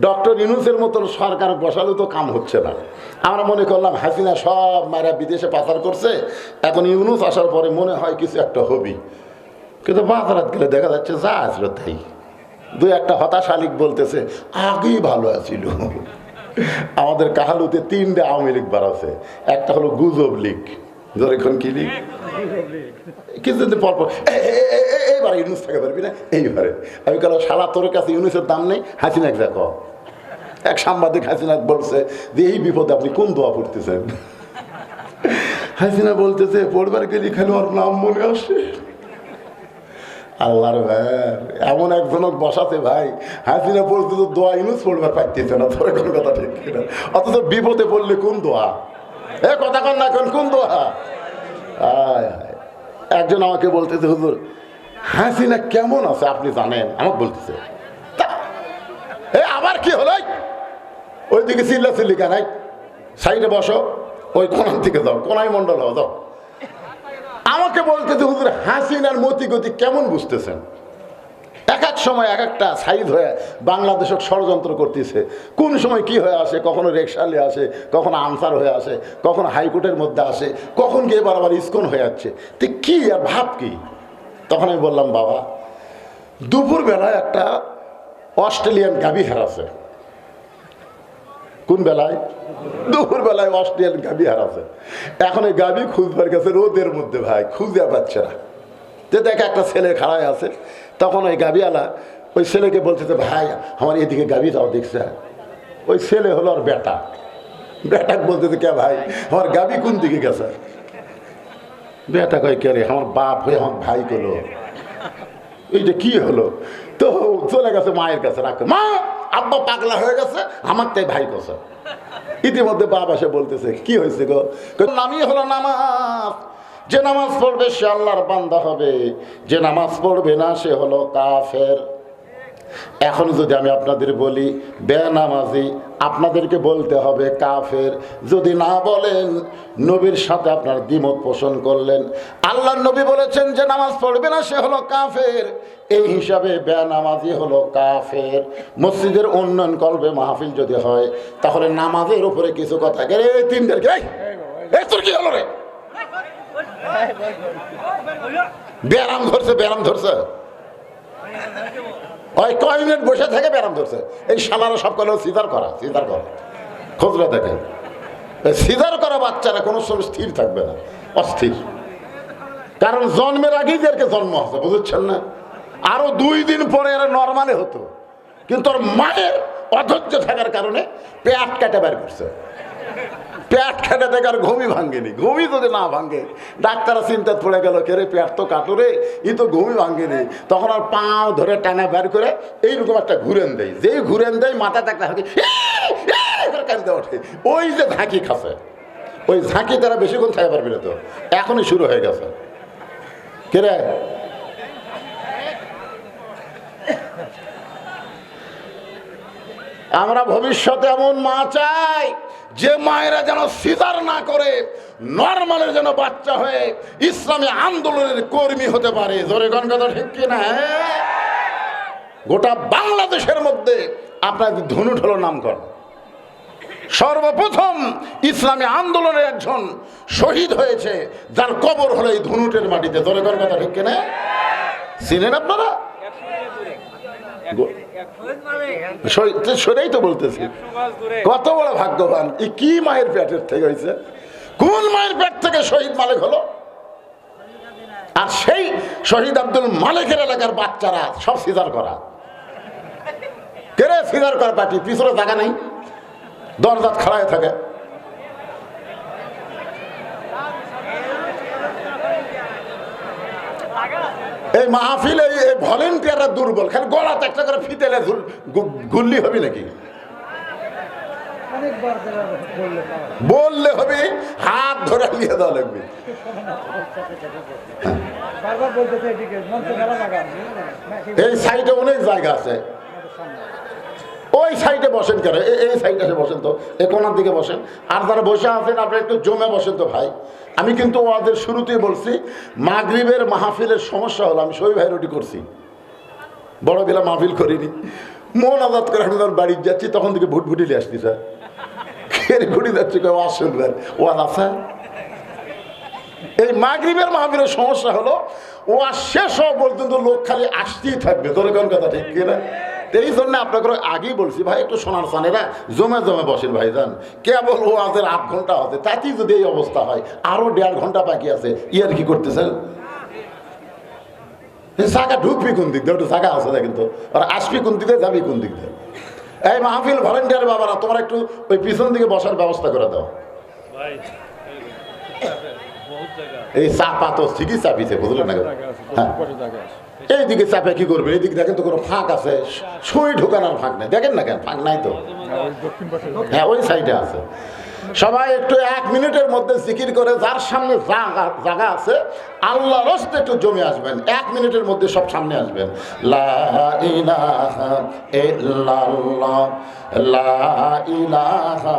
Doctor ইনুসের মতন সরকার বসালে তো কাম হচ্ছে না। আমরা মনে করলাম হাসিনা সব মায়েরা বিদেশে পাচার করছে, এখন ইউনুস আসার পরে মনে হয় কিছু একটা হবি। কিন্তু বাজারাত গেলে দেখা যাচ্ছে যা আসলো তাই। দু একটা হতাশালিক বলতেছে, আগেই ভালো আছিল। আমাদের কাহালুতে তিনটে আওয়ামী লীগ বাড়াছে একটা হলো গুজব লীগ। ইউনুস পারবি না? এইবারে। আমি তোর কাছে ইউনুসের দাম নেই? দেখো। এক সাংবাদিক হাসিনা বলছে যে, এই বিপদে আপনি কোন দোয়া পড়তেছেন? হাসিনা বলতেছে, পড়বার গেলে খালি ওর নাম মনে আসে। আল্লাহর ভাই এমন একজনক বসাতে ভাই, হাসিনা বলতে তো দোয়া ইউনুস পড়বার পাইতেছে না, তোর কোনো কথা ঠিক কিনা? অথচ বিপদে পড়লে কোন দোয়া? এ কথা কন না কোন কোন দোয়া? একজন আমাকে বলতেছে, হুজুর, হাসিনা কেমন আছে আপনি জানেন? আমাকে বলতেছে। এ আবার কি হলো? ওইদিকে চিল্লা চিল্লি কেন সাইডে বসো। ওই কোনার দিকে যাও, কোনাই মন্ডল হও, যাও। আমাকে বলতেছে, হুজুর, হাসিনার মতি গতি কেমন বুঝতেছেন? এক এক সময় এক একটা সাইজ হয়ে বাংলাদেশক ষড়যন্ত্র করতেছে। কোন সময় কি হয়ে আসে, কখনো রেকশালে আসে, কখনো আনসার হয়ে আসে, কখনো হাইকোর্টের মধ্যে আসে, কখন গিয়ে এবার আবার ইস্কন হয়ে যাচ্ছে। তো কি আর ভাব কি? তখন আমি বললাম, বাবা দুপুরবেলায় একটা অস্ট্রেলিয়ান গাবি হারাছে কোন বেলায়? দুপুর বেলায় অস্ট্রেলিয়ান গাভি হারাছে এখন এই গাবি খুঁজবার গেছে রোদের মধ্যে, ভাই, খুঁজে পাচ্ছে না। যে দেখে একটা ছেলে খাড়ায় আছে তখন ওই গাভিওয়ালা ওই ছেলেকে বলছে বলতেছে ভাই, আমার এদিকে গাভি যাও, দেখছে। ওই ছেলে হলো আর বেটা। বেটা বলতেছে কে ভাই? আমার গাভি কোন দিকে গেছে? বেটা কয়, কে রে? আমার বাপ হয়ে আমার ভাই গেলো। এইটা কি হলো? তো চলে গেছে মায়ের কাছে রাখতে মা, আব্বা পাগলা হয়ে গেছে, আমার তাই ভাই কছে ইতিমধ্যে বাপ এসে বলতেছে, কি হয়েছে গো? নামই হলো নামাজ। যে নামাজ পড়বে সে আল্লাহর বান্দা হবে। যে নামাজ পড়বে না, সে হলো কাফের। এখন যদি আমি আপনাদের বলি বে বেনামাজি, আপনাদেরকে বলতে হবে কাফের। যদি না বলেন, নবীর সাথে আপনার দ্বিমত পোষণ করলেন। আল্লাহ নবী বলেছেন যে নামাজ পড়বে না, সে হলো কাফের। এই হিসাবে বেনামাজি হলো কাফের। মসজিদের উন্নয়ন করবে মাহফিল যদি হয়, তাহলে নামাজের উপরে কিছু কথা তিনদেরকে তোর কি হলো রে? ব্যায়াম ধরছে ব্যায়াম ধরছে। ওই কয় মিনিট বসে থেকে ব্যায়াম ধরছে। এই শালারা সব কলে সিজার করা সিজার করা। খোঁজরা দেখেন সিজার করা বাচ্চারা কোনো সময় স্থির থাকবে না, অস্থির। কারণ জন্মের আগেই এদেরকে জন্ম হচ্ছে বুঝছেন না? আরও দুই দিন পরে এরা নর্মালে হতো। কিন্তু ওর মায়ের অধৈর্য থাকার কারণে পেট কেটে বের করছে। পেট খেটে দেখে আর ঘুমই ভাঙ্গেনি ঘুমই যদি না ভাঙ্গে ডাক্তাররা চিন্তাত পড়ে গেল, কে রে, পেট তো কাটুরে ই তো ঘুমই ভাঙ্গেনি তখন আর পাও ধরে টানা বের করে এইরকম একটা ঘুরেন দেয়, যেই ঘুরেন দেয় মাথা একটা হাঁকি ওঠে। ওই যে ঝাঁকি খাসে ওই ঝাঁকি তারা বেশিক্ষণ থাকতে পারবে না তো, এখনই শুরু হয়ে গেছে। কে রে? আমরা ভবিষ্যতে এমন মা চাই যে মায়েরা যেন সিজার না করে, নর্মালের যেন বাচ্চা হয়ে ইসলামী আন্দোলনের কর্মী হতে পারে। জোরে গণ কথা ঠিক কিনা? গোটা বাংলাদেশের মধ্যে আপনার ধনুট হলো নামকরণ। সর্বপ্রথম ইসলামী আন্দোলনের একজন শহীদ হয়েছে, যার কবর হলো এই ধনুটের মাটিতে। জোরে গণ কথা ঠিক কিনা চিনেন আপনারা? সেটাই তো বলতেছি। কত বড় ভাগ্যবান। ই কি মায়ের পেটের থেকে হয়েছে? কোন মায়ের পেট থেকে শহীদ মালিক হলো? আর সেই শহীদ আব্দুল মালিকের এলাকার বাচ্চারা সব সিজার করা। কেরে সিজার করা পার্টি পিছনে জায়গা নেই। দরজাত খাড়ায় থাকে। এই মাহফিল এই ভলেন্টিয়াররা দুর্বল খালি গলাতে একটা করে ফিতেলে গুল্লি হবে নাকি? বললে হবে হাত ধরে নিয়ে দেওয়া লাগবে। এই সাইডে অনেক জায়গা আছে। ওই সাইডে বসেন কেন? এই সাইডে এসে বসেন তো এ কোনার দিকে বসেন। আর যারা বসে আছেন, আপনারা একটু জমে বসেন তো ভাই। আমি কিন্তু ওদের শুরুতেই বলছি, মাগরিবের মাহফিলের সমস্যা হলো, আমি সই ভাই রুটি করছি। বড় বেলা মাহফিল করিনি। মন আজাদ করে আমি যখন বাড়ি যাচ্ছি, তখন থেকে ভুট ভুটিলে আসছি, স্যার। খেয়ে ঘুরি যাচ্ছি কেউ আসবেন ও আসা এই মাগরিবের মাহবিরের সমস্যা হলো ও আর শেষ হওয়া পর্যন্ত লোক খালি আসতেই থাকবে। তোর কোন কথা ঠিক কিনা? এই জন্য আপনাকে আগেই বলছি ভাই একটু সোনার সানেরা জমে জমে বসেন ভাই যান কেবল ও আজের আট ঘণ্টা হতে তাতেই যদি এই অবস্থা হয় আরও দেড় ঘণ্টা বাকি আছে ইয়ার কি করতেছেন? চাকা ঢুকবি কোন দিক দিয়ে? একটু চাকা আছে না কিন্তু আর আসবি কোন দিকে যাবি কোন দিক দিয়ে? এই মাহফিল ভলেন্টিয়ার বাবারা তোমার একটু ওই পিছন দিকে বসার ব্যবস্থা করে দাও। এই চাপা তো ঠিকই চাপিছে বুঝলেন না হ্যাঁ। এইদিকে চাপে কি করবে? এইদিকে দেখেন তো কোনো ফাঁক আছে। সুই ঢুকানোর ফাঁক নেই। দেখেন না কেন? ফাঁক নাই তো? হ্যাঁ ওই সাইডে আছে। সবাই একটু এক মিনিটের মধ্যে জিকির করে, যার সামনে জায়গা আছে আল্লাহ রস্তে একটু জমে আসবেন। এক মিনিটের মধ্যে সব সামনে আসবেন। লা ইলাহা ইল্লাল্লাহ, লা ইলাহা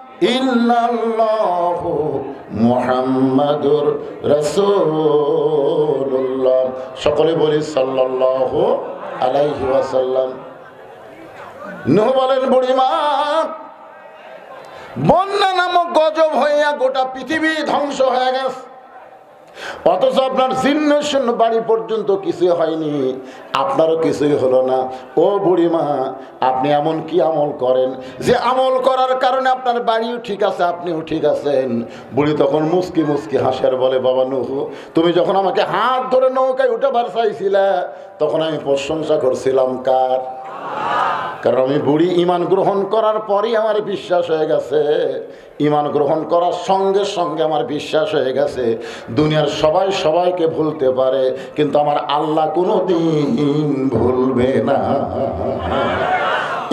সকলে বলি সাল্লাল্লাহু আলাইহি ওয়াসাল্লাম। বলেন, বুড়িমা, বন্যা নামক গজব হইয়া গোটা পৃথিবী ধ্বংস হয়ে গেছে। অথচ আপনার চিহ্ন শূন্য বাড়ি পর্যন্ত কিছু হয়নি। আপনারও কিছুই হলো না। ও বুড়িমা আপনি এমন কি আমল করেন? যে আমল করার কারণে আপনার বাড়িও ঠিক আছে, আপনিও ঠিক আছেন। বুড়ি তখন মুসকি মুসকি হাসিয়ার বলে, বাবা নুহু, তুমি যখন আমাকে হাত ধরে নৌকায় উঠাবার চাইছিলে, তখন আমি প্রশংসা করছিলাম কার? কারণ আমি বুড়ি ইমান গ্রহণ করার পরই আমার বিশ্বাস হয়ে গেছে। ইমান গ্রহণ করার সঙ্গে সঙ্গে আমার বিশ্বাস হয়ে গেছে। দুনিয়ার সবাই সবাইকে ভুলতে পারে, কিন্তু আমার আল্লাহ কোনো দিন ভুলবে না।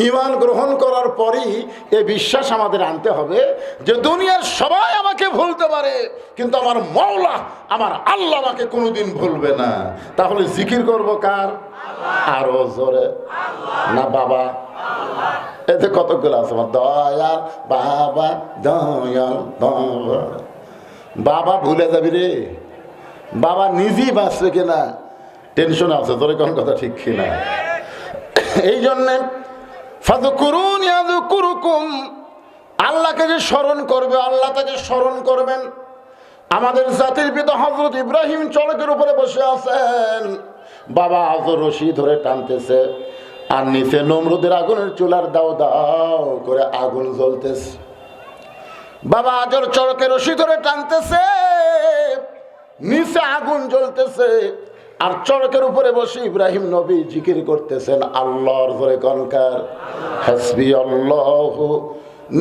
ইমান গ্রহণ করার পরই এ বিশ্বাস আমাদের আনতে হবে যে দুনিয়ার সবাই আমাকে ভুলতে পারে, কিন্তু আমার মৌলা আমার আল্লাহ আমাকে কোনোদিন ভুলবে না। তাহলে জিকির করব কার? আরও জোরে। না বাবা। এতে কতগুলো আছে দয়াল, বাবা দয়াল বাবা ভুলে যাবি রে। বাবা নিজেই বাঁচবে কিনা? টেনশন আছে, তোর কোন কথা ঠিক কিনা? এই জন্যে আল্লাহকে যে স্মরণ করবে আল্লাহ তাকে স্মরণ করবেন। আমাদের জাতির পিতা হজরত ইব্রাহিম চলকের উপরে বসে আছেন। বাবা আজর রশি ধরে টানতেছে। আর নিচে নমরুদের আগুনের চুলার দাও দাও করে আগুন জ্বলতেছে। বাবা আজর চরকে রশি ধরে টানতেছে। নিচে আগুন জ্বলতেছে। আর চড়কের উপরে বসে ইব্রাহিম নবী জিকির করতেছেন আল্লাহর ধরে কনকার। হাসবি আল্লাহ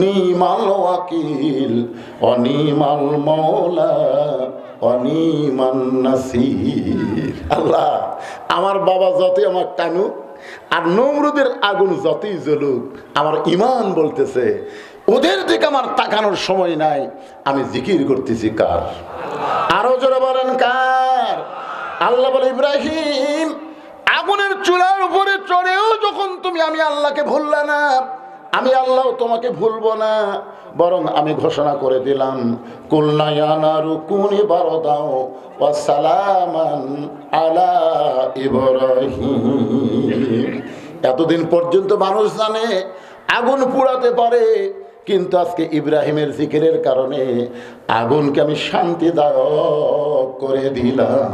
নিমাল ওয়াকিল অনিমাল মৌলা অনিমান নাসির। আল্লাহ, আমার বাবা যতই আমার টানুক, আর নমরুদের আগুন যতই জ্বলুক, আমার ইমান বলতেছে, ওদের দিকে আমার তাকানোর সময় নাই, আমি জিকির করতেছি কার? আরও জোরে বলেন কার? আল্লাহ বলে, ইব্রাহিম, আগুনের চুলার উপরে চড়েও যখন তুমি আমি আল্লাহকে ভুললে না আমি আল্লাহ তোমাকে ভুলবো না, বরং আমি ঘোষণা করে দিলাম আলা এতদিন পর্যন্ত মানুষ জানে, আগুন পুড়াতে পারে, কিন্তু আজকে ইব্রাহিমের জিকিরের কারণে আগুনকে আমি শান্তিদায়ক করে দিলাম।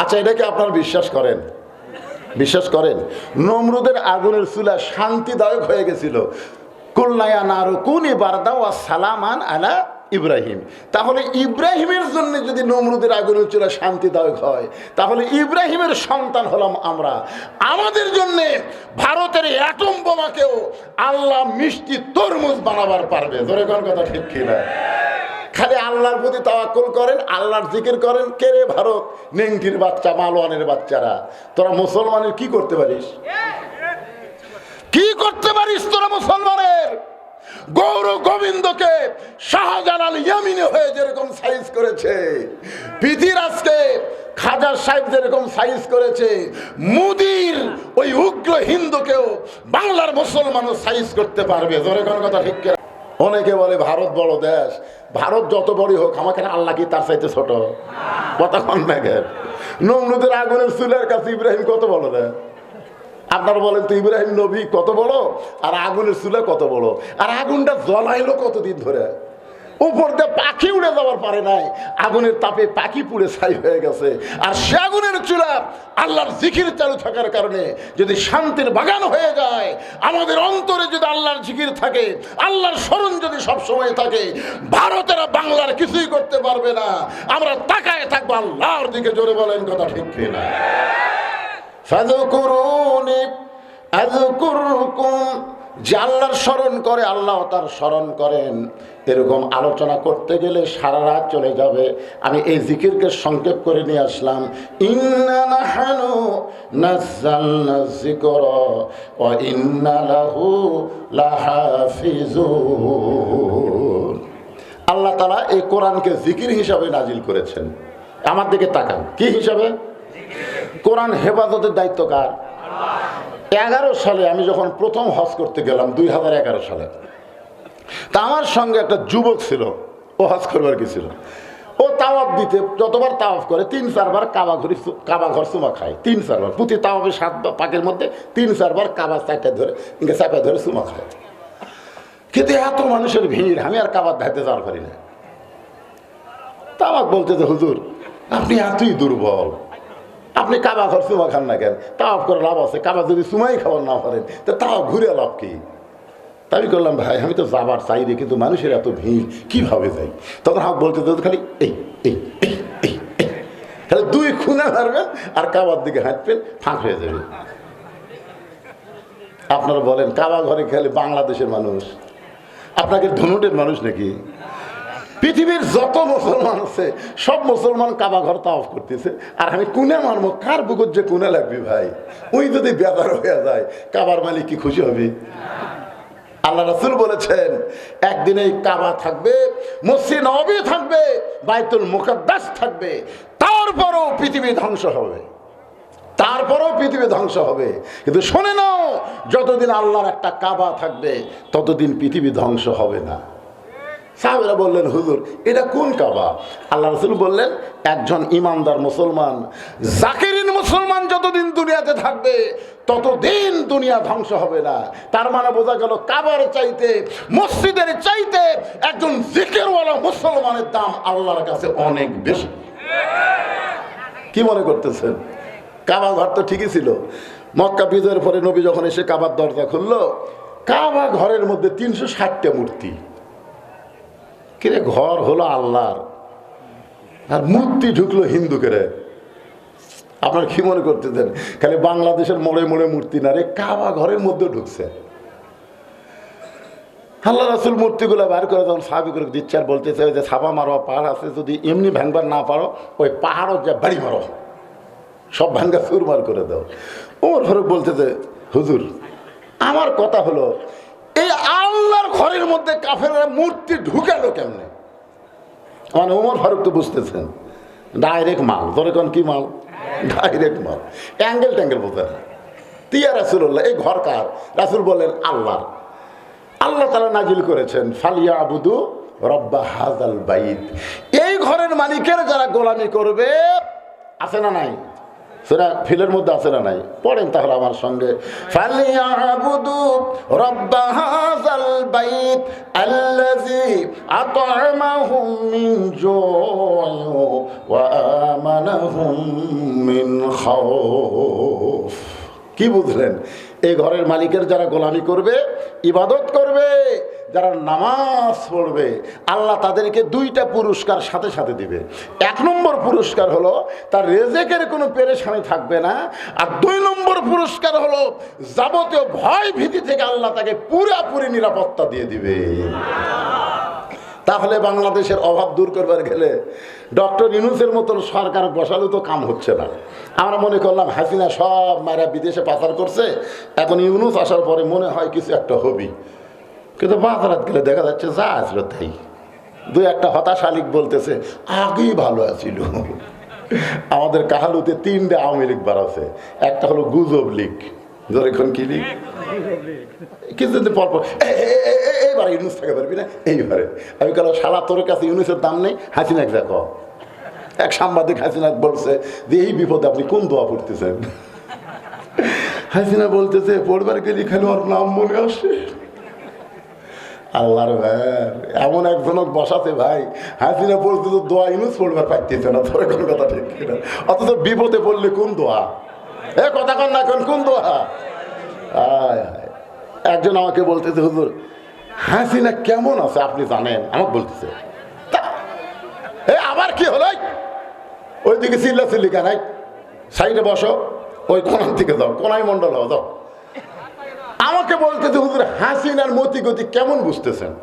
আচ্ছা এটাকে আপনার বিশ্বাস করেন? বিশ্বাস করেন, নমরুদের আগুনের চুলা শান্তিদায়ক হয়ে গেছিল। কুলনায়া নারু কুনি বারদাও আর সালামান আলা ইব্রাহিম। তাহলে ইব্রাহিমের জন্য যদি নমরুদের আগুনের চুলা শান্তিদায়ক হয়, তাহলে ইব্রাহিমের সন্তান হলাম আমরা। আমাদের জন্য ভারতের অ্যাটম বোমাকেও আল্লাহ মিষ্টি তরমুজ বানাবার পারবে। ধরে কোন কথা ঠিক কিনা? খালি আল্লাহর প্রতি তাওয়াক্কুল করেন, আল্লাহর জিকির করেন। কে রে ভারত? নেংটির বাচ্চা, মালওয়ানের বাচ্চারা। তোরা মুসলমানের কি করতে পারিস? কি করতে পারিস তোরা মুসলমানের? গৌর গোবিন্দকে শাহজালাল ইয়ামিনে হয়ে যেরকম সাইজ করেছে পৃথিরাজকে খাজা সাহেব যেরকম সাইজ করেছে, মুদির ওই উগ্র হিন্দুকেও বাংলার মুসলমানও সাইজ করতে পারবে। জোরে কোনো কথা ঠিক? অনেকে বলে ভারত বড় দেশ, ভারত যত বড়ই হোক, আমাকে আল্লাহ কি তার চাইতে ছোট? কথা কন নমরুদের আগুনের চুলের কাছে ইব্রাহিম কত বড় দেয় আপনারা বলেন তো ইব্রাহিম নবী কত বড়? আর আগুনের চুলা কত বড়? আর আগুনটা জ্বলাইলো কতদিন ধরে? উপর দিয়ে পাখি উড়ে যাওয়ার পারে নাই। আগুনের তাপে পাখি পুড়ে ছাই হয়ে গেছে। আর সে আগুনের চুলা আল্লাহর জিকির চালু থাকার কারণে যদি শান্তির বাগান হয়ে যায়, আমাদের অন্তরে যদি আল্লাহর জিকির থাকে, আল্লাহর স্মরণ যদি সব সময় থাকে, ভারতেরা বাংলার কিছুই করতে পারবে না। আমরা তাকায় থাকব আল্লাহর দিকে, জোরে বলেন কথা ঠিক কিনা। আযকুরকুম যে আল্লাহর স্মরণ করে আল্লাহ তার স্মরণ করেন। এরকম আলোচনা করতে গেলে সারা রাত চলে যাবে। আমি এই জিকিরকে সংক্ষেপ করে নিয়ে আসলাম। আল্লাহ তাআলা এই কোরআনকে জিকির হিসাবে নাজিল করেছেন। আমার দিকে তাকান। কি হিসাবে? কোরআন হেফাজতের দায়িত্ব কার? এগারো সালে আমি যখন প্রথম হজ করতে গেলাম, দুই হাজার এগারো সালে, তা আমার সঙ্গে একটা যুবক ছিল, ও হজ করবার গেছিল ও তাওয়াব দিতে, যতবার তাওয়াফ করে, তিন চারবার কাবা ঘড়ি কাবা ঘর চুমা খায়, তিন চারবার। প্রতি তাওয়াবে সাত পাকের মধ্যে তিন চারবার কাবা চারটা ধরে চাপা ধরে চুমা খায়। কিন্তু এত মানুষের ভিড়, আমি আর কাবার ধাইতে যাওয়ার পারি না। তা বলতে যে, হুজুর, আপনি এতই দুর্বল। আপনি কাবা ঘর চুমা খান না কেন? তাও করে লাভ আছে। কাবা যদি চুমাই খাবার না পারেন, তো তাও ঘুরে লাভ কি? আমি করলাম, ভাই, আমি তো যাবার চাই রে, কিন্তু মানুষের এত ভিড়, কীভাবে যাই? তখন হাক বলতে তো খালি, এই এই এই এই। খালি দুই খুনা মারবেন আর কাবার দিকে হাঁটবেন, ফাঁক হয়ে যাবে। আপনারা বলেন, কাবা ঘরে খেলে বাংলাদেশের মানুষ, আপনাকে ধনুটের মানুষ নাকি? পৃথিবীর যত মুসলমান আছে, সব মুসলমান কাবা ঘর তাওয়াফ করতেছে। আর আমি কুনে মারবো? কার বুকুর যে কুনে লাগবে ভাই? ওই যদি বেদার হয়ে যায়, কাবার মালিক কি খুশি হবে? আল্লাহ রাসুল বলেছেন, একদিন এই কাবা থাকবে, মসজিদ নবী থাকবে, বাইতুল মুকাদ্দাস থাকবে, তারপরও পৃথিবী ধ্বংস হবে। তারপরেও পৃথিবী ধ্বংস হবে। কিন্তু শোনে নাও, যতদিন আল্লাহর একটা কাবা থাকবে, ততদিন পৃথিবী ধ্বংস হবে না। সাহেবেরা বললেন, হুজুর, এটা কোন কাবা? আল্লাহ রসুল বললেন, একজন ইমানদার মুসলমান, জাকিরিন মুসলমান যতদিন দুনিয়াতে থাকবে, ততদিন দুনিয়া ধ্বংস হবে না। তার মানে বোঝা গেল, কাবার চাইতে, মসজিদের চাইতে একজন জিকেরওয়ালা মুসলমানের দাম আল্লাহর কাছে অনেক বেশি। কি মনে করতেছেন? কাবা ঘর তো ঠিকই ছিল। মক্কা বিজয়ের পরে নবী যখন এসে কাবার দরজা খুললো, কাবা ঘরের মধ্যে তিনশো ষাটটা মূর্তি। কিরে ঘর হলো আল্লাহর? আর মূর্তি ঢুকলো হিন্দুকেরে আপনার কি মনে করতেছেন? খালি বাংলাদেশের মোড়ে মোড়ে মূর্তি না রে, কাবা ঘরের মধ্যে ঢুকছে। আল্লাহ রাসুল মূর্তিগুলো বার করে যখন সাবি করে দিচ্ছে আর বলতেছে যে ছাপা মারো, পাহাড় আছে, যদি এমনি ভাঙবার না পারো, ওই পাহাড়ও যা বাড়ি মারো। সব ভাঙ্গা চুরমার করে দাও। ওমর ফারুক বলতেছে, হুজুর, আমার কথা হলো ঘরের মধ্যে কাফেরা মূর্তি ঢুকালো কেমনে? মানে উমর ফারুক তো বুঝতেছেন। ডাইরেক্ট মাল। ধরে কোন কি মাল? ডাইরেক্ট মাল। অ্যাঙ্গেল ট্যাঙ্গেল বলতে তিয়া রাসুল্লাহ এই ঘর কার? রাসুল বলেন আল্লাহর। আল্লাহ তারা নাজিল করেছেন ফালিয়া আবুদু রব্বা হাজাল বাইত। এই ঘরের মালিকের যারা গোলামি করবে, আছে না নাই? সেটা ফিলের মধ্যে আছে না নাই? পড়েন তাহলে আমার সঙ্গে। কি বুঝলেন? এই ঘরের মালিকের যারা গোলামি করবে, ইবাদত করবে যারা নামাজ পড়বে, আল্লাহ তাদেরকে দুইটা পুরস্কার সাথে সাথে দিবে। এক নম্বর পুরস্কার হলো, তার রেজেকের কোনো পেরেশানি থাকবে না। আর দুই নম্বর পুরস্কার হলো, যাবতীয় ভয় ভীতি থেকে আল্লাহ তাকে পুরাপুরি নিরাপত্তা দিয়ে দিবে। তাহলে বাংলাদেশের অভাব দূর করবার গেলে ডক্টর ইনুসের মতন সরকার বসালে তো কাম হচ্ছে না। আমরা মনে করলাম, হাসিনা সব মায়েরা বিদেশে পাচার করছে। এখন ইউনুস আসার পরে মনে হয় কিছু একটা হবি কিন্তু বাজারাত গেলে দেখা যাচ্ছে যা আসলো তাই। দু একটা হতাশ আলিক বলতেছে, আগেই ভালো আছিল। আমাদের কাহালুতে তিনটে আওয়ামী লীগ বার আছে। একটা হলো গুজব লীগ। ধর কি লীগ? কিছুদিন পর পর এইবারে ইউনুস থেকে পারবি না? এইবারে। আমি কারও শালা তোর কাছে ইউনুসের দাম নেই? হাসিনাক দেখো এক সাংবাদিক হাসিনাক বলছে যে, এই বিপদে আপনি কোন দোয়া পড়তেছেন? হাসিনা বলতেছে, পড়বার গেলে খালি ওর নাম মনে আসে। আল্লাহর ভাই। এমন একজনক বসাতে ভাই। হাসিনা বলতে তো দোয়া ইউনুস পড়বার পাইতেছে না তোর কোনো কথা ঠিক কিনা। অথচ বিপদে পড়লে কোন দোয়া? এ কথা কন না কোন কোন দোয়া? আয়। একজন আমাকে বলতেছে, হুজুর, হাসিনা কেমন আছে আপনি জানেন? আমাকে বলতেছে এ আবার কি হলো? ওইদিকে চিল্লা চিল্লি কেনাই সাইডে বসো, ওই কোনার দিকে যাও কোনাই মন্ডল হও, যাও। আমাকে বলতে যে হুজুর হাসিনার মতি গতি কেমন বুঝতেছেন?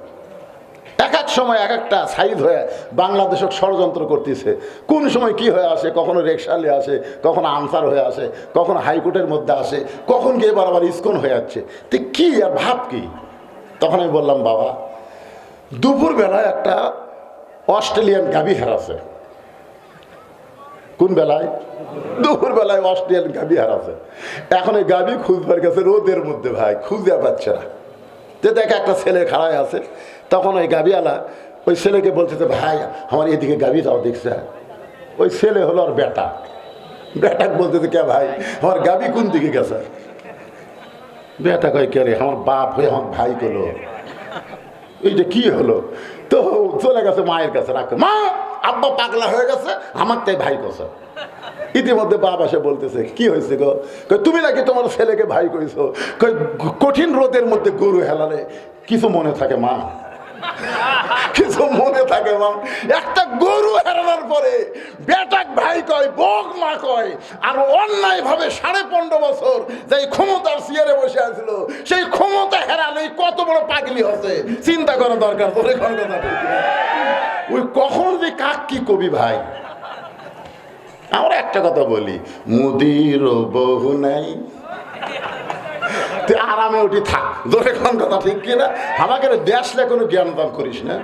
এক এক সময় এক একটা সাইজ হয়ে বাংলাদেশক ষড়যন্ত্র করতেছে। কোন সময় কি হয়ে আসে, কখনো রেকশালে আসে, কখনো আনসার হয়ে আসে, কখনো হাইকোর্টের মধ্যে আসে, কখন গিয়ে বারবার ইস্কন হয়ে যাচ্ছে। তো কি আর ভাব কি? তখন আমি বললাম, বাবা, দুপুরবেলায় একটা অস্ট্রেলিয়ান গাভি হারাছে। কোন বেলায়? দুপুর বেলায় অস্ট্রেলিয়ান গাভি হারাছে এখন এই গাভি খুঁজবার গেছে রোদের মধ্যে ভাই, খুঁজে পাচ্ছে না। যে দেখে, একটা ছেলে খাড়ায় আছে, তখন ওই গাবিওয়ালা ওই ছেলেকে বলছে যে ভাই, আমার এদিকে গাভি যাও, দেখছে। ওই ছেলে হলো আর বেটা। বেটাক বলতেছে, কে ভাই, আমার গাভি কোন দিকে গেছে? বেটা কয়, কে রে, আমার বাপ হয়ে আমার ভাই করল এইটা কি হলো? তো চলে গেছে মায়ের কাছে রাখতে মা আব্বা পাগলা হয়ে গেছে, আমার তাই ভাই কছে ইতিমধ্যে বাবা সে বলতেছে, কি হয়েছে গো? তুমি নাকি তোমার ছেলেকে ভাই কইছো? কঠিন রোদের মধ্যে গরু হেলালে কিছু মনে থাকে মা? কিছু মনে থাকে মা একটা গরু হারানোর পরে বেটাক ভাই কয়, বক মা কয়, আর অন্যায় ভাবে সাড়ে পনেরো বছর যেই ক্ষমতার সিয়ারে বসে আছিল, সেই ক্ষমতা হেরালেই কত বড় পাগলি হচ্ছে। চিন্তা করা দরকার তোর কথা। ওই কখন যে কাক কি কবি ভাই? আমরা একটা কথা বলি, মুদির বহু নাই। তুই আরামে উঠি থাক জোরে কোন কথা, ঠিক কিনা? আমাকে দেশলে কোনো জ্ঞান দান করিস না।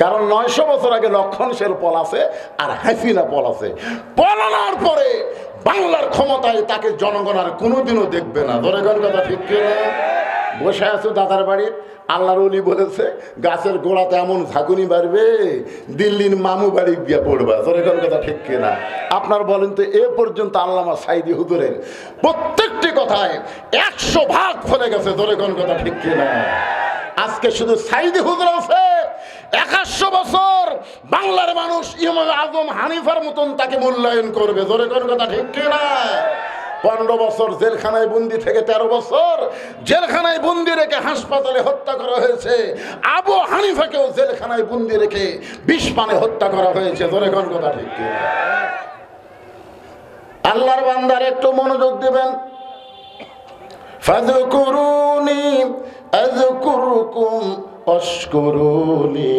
কারণ নয়শো বছর আগে লক্ষণ পল আছে আর হাসিনা পল আছে। পলানোর পরে বাংলার ক্ষমতায় তাকে জনগণ আর কোনোদিনও দেখবে না। কোন কথা ঠিক কিনা বসে আছো দাদার বাড়ির। আল্লাহর অলি বলেছে, গাছের গোড়াতে এমন ঝাঁকুনি বাড়বে দিল্লির মামু বাড়ি গিয়ে পড়বা। জোরে কোন কথা ঠিক কিনা আপনার বলেন তো, এ পর্যন্ত আল্লামা সাইদি হুজুরের প্রত্যেকটি কথায় একশো ভাগ ফলে গেছে। জোরে কোন কথা ঠিক কিনা আজকে শুধু সাইদি হুজুর আছে। একাশো বছর বাংলার মানুষ ইমাম আজম হানিফার মতন তাকে মূল্যায়ন করবে। জোরে কোন কথা ঠিক কিনা পনেরো বছর জেলখানায় বন্দি থেকে তেরো বছর জেলখানায় বন্দি রেখে হাসপাতালে হত্যা করা হয়েছে। আবু হানিফাকেও জেলখানায় বন্দি রেখে বিষ পানে হত্যা করা হয়েছে। জোরে কোন কথা ঠিক আল্লাহর বান্দার একটু মনোযোগ দেবেন। ফাযকুরুনি আযকুরকুম অশকুরুনি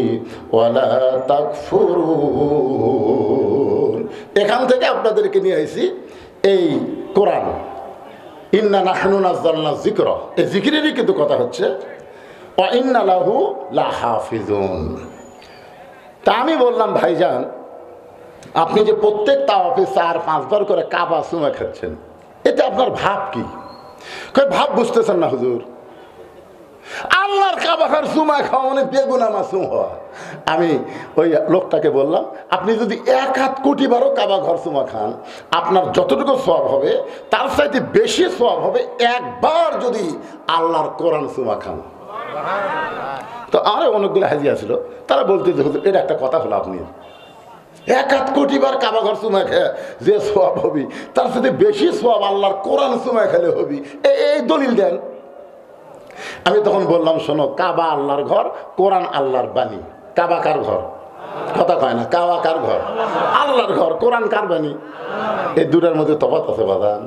ওয়ালা তাকফুরুন এখান থেকে আপনাদেরকে নিয়ে আইছি এই কোরআন। ইন্না নাহনু নাযালনা যিকর। এই জিকিরেরই কিন্তু কথা হচ্ছে, ওয়া ইন্না লাহু লাহাফিজুন। তা আমি বললাম, ভাইজান, আপনি যে প্রত্যেক তাওয়াফে চার পাঁচবার করে কাবা সুমা খাচ্ছেন, এতে আপনার ভাব কি? ভাব বুঝতেছেন না হুজুর। আল্লাহর কাবাখার সুমা খাওয়া মানে বেগুনা মাসুম হওয়া। আমি ওই লোকটাকে বললাম, আপনি যদি এক হাত কোটি বারো কাবা ঘর সুমা খান, আপনার যতটুকু সব হবে, তার চাইতে বেশি সব হবে একবার যদি আল্লাহর কোরআন সুমা খান। তো আরও অনেকগুলো হাজিয়া ছিল তারা বলতে যে এটা একটা কথা হলো আপনি। এক হাত কোটি বার কাবা ঘর চুমা খেয়ে যে সোয়াব হবি, তার সাথে বেশি সোয়াব আল্লাহর কোরআন চুমা খেলে হবি। এই দলিল দেন। আমি তখন বললাম, শোনো, কাবা আল্লাহর ঘর, কোরআন আল্লাহর বাণী। কাবা কার ঘর? কথা কয় না, কাবা কার ঘর? আল্লাহর ঘর, কোরআন কার বাণী? এই দুটার মধ্যে তফাত আছে বাদান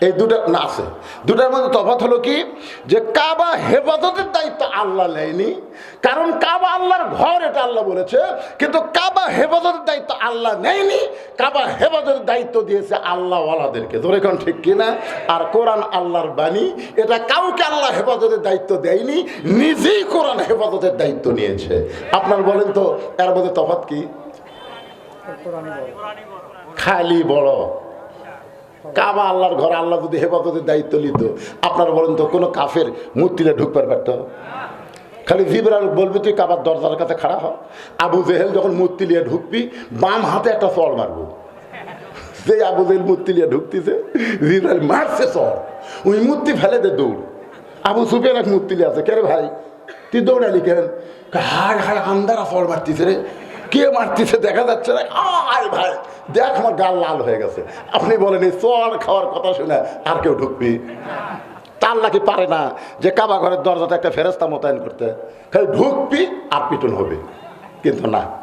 এই দুটা না, আছে। দুটার মধ্যে তফাৎ হলো কি? যে কাবা হেফাজতের দায়িত্ব আল্লাহ নেয়নি। কারণ কাবা আল্লাহর ঘর, এটা আল্লাহ বলেছে। কিন্তু কাবা হেফাজতের দায়িত্ব আল্লাহ নেয়নি। কাবা হেফাজতের দায়িত্ব দিয়েছে আল্লাহ ওয়ালাদেরকে ধরে কোন ঠিক কিনা? আর কোরআন আল্লাহর বাণী, এটা কাউকে আল্লাহ হেফাজতের দায়িত্ব দেয়নি, নিজেই কোরআন হেফাজতের দায়িত্ব নিয়েছে। আপনার বলেন তো, এর মধ্যে তফাৎ কি? খালি বড়। কাবা আল্লাহর ঘর আল্লাহ যদি হেফাজতের দায়িত্ব নিত, আপনারা বলেন তো কোনো কাফের মূর্তিটা ঢুকবার পারত খালি জিবরাল বলবি, তুই কাবার দরজার কাছে খাড়া হ। আবু জেহেল যখন মূর্তি নিয়ে ঢুকবি, বাম হাতে একটা চল মারবো। যে আবু জেহেল মূর্তি নিয়ে ঢুকতেছে জিবরাল মারছে চল ওই মূর্তি ফেলে দে দৌড়। আবু সুফিয়ান এক মূর্তি নিয়ে আছে, কে রে ভাই? তুই দৌড়ালি কেন? হাড় হাড় আন্দারা চল মারতিছে রে। কে মারতেছে দেখা যাচ্ছে না। আয় ভাই, দেখ আমার গাল লাল হয়ে গেছে। আপনি বলেন, এই চর খাওয়ার কথা শুনে আর কেউ ঢুকবি? তার নাকি পারে না যে কাবা ঘরের দরজাতে একটা ফেরস্তা মোতায়েন করতে। খালি ঢুকবি আর পিটন হবে। কিন্তু না।